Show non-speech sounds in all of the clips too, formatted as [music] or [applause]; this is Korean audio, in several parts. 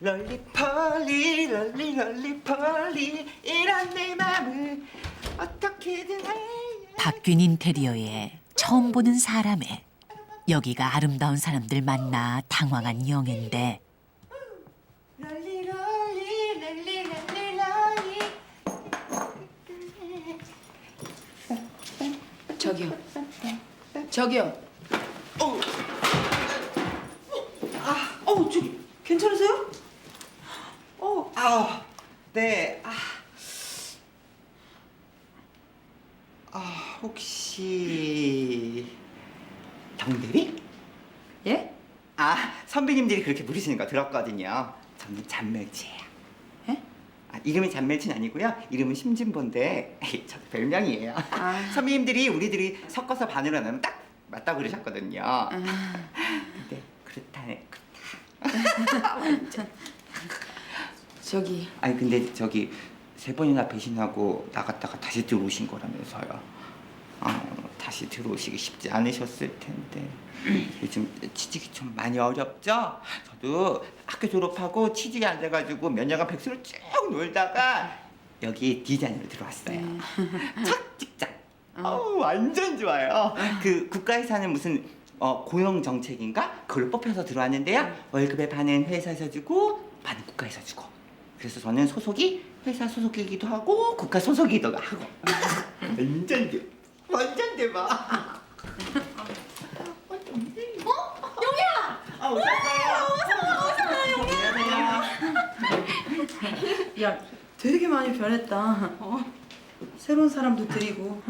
롤리폴리 롤리 롤리폴리 이런 내 맘을 어떻게든 해 바뀐 인테리어에 처음 보는 사람에 여기가 아름다운 사람들 만나 당황한 영인데 롤리 롤리 롤리 롤리 롤리 저기요. 저기요. 어 저기 괜찮으세요? 어, 아, 네, 아, 아 혹시 경대리? 예? 아 선배님들이 그렇게 부르시는 거 들었거든요. 저는 잔멸치예요. 예? 아, 이름이 잔멸치는 아니고요. 이름은 심진보인데 [laughs] 저 별명이에요. 아. [laughs] 선배님들이 우리들이 섞어서 반으로 나누면 딱 맞다 그러셨거든요. 아, [laughs] 근데 그렇다네. 저기 아니 근데 저기 세 번이나 배신하고 나갔다가 다시 들어오신 거라면서요. 아, 다시 들어오시기 쉽지 않으셨을 텐데 요즘 취직이 좀 많이 어렵죠? 저도 학교 졸업하고 취직이 안 돼가지고 몇 년간 백수로 쭉 놀다가 여기 디자인으로 들어왔어요. [laughs] 첫 직장. 어우, 완전 좋아요. 그 국가에서는 무슨 어, 고용 정책인가 그걸로 뽑혀서 들어왔는데요. 월급의 반은 회사에서 주고 반은 국가에서 주고. 그래서 저는 소속이 회사 소속이기도 하고 국가 소속이기도 하고. 완전 대, 완전 대박. 어, 영희야. 아, 오셨어요. 어서 와, 영희야. 야 되게 많이 변했다. 어? 새로운 사람도 드리고.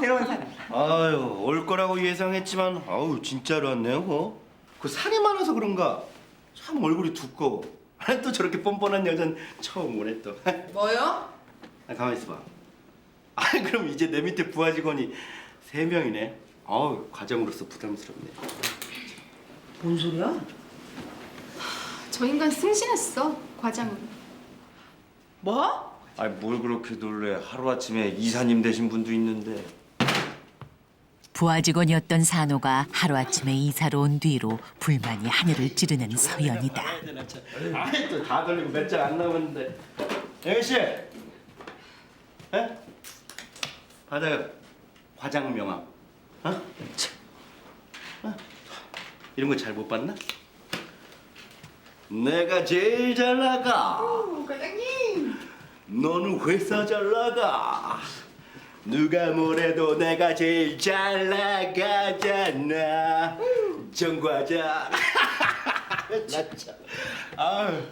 새로운 사람. 아유 올 거라고 예상했지만 아우 진짜로 왔네요. 어? 그 살이 많아서 그런가 참 얼굴이 두꺼워. 아니, [laughs] 또 저렇게 뻔뻔한 여자는 처음 오네 또. [laughs] 뭐요? 아, 가만 있어봐. 아 [laughs] 그럼 이제 내 밑에 부하 직원이 세 명이네. 아우 과장으로서 부담스럽네. 뭔 소리야? 저 인간 승진했어 과장으로 뭐? 아니 뭘 그렇게 놀래? 하루 아침에 이사님 되신 분도 있는데. 부하 직원이었던 산호가 하루아침에 이사로 온 뒤로 불만이 하늘을 찌르는 서연이다. 아이 또다 돌리고 몇 장 안 남았는데. 영희 씨, 에? 받아요. 과장 명함. 어? 참. 어? 이런 거 잘 못 봤나? 내가 제일 잘 나가. 과장님. 너는 회사 잘 나가. 누가 뭐래도 내가 제일 잘 나가잖아. 정 과장. 나 참. 아유.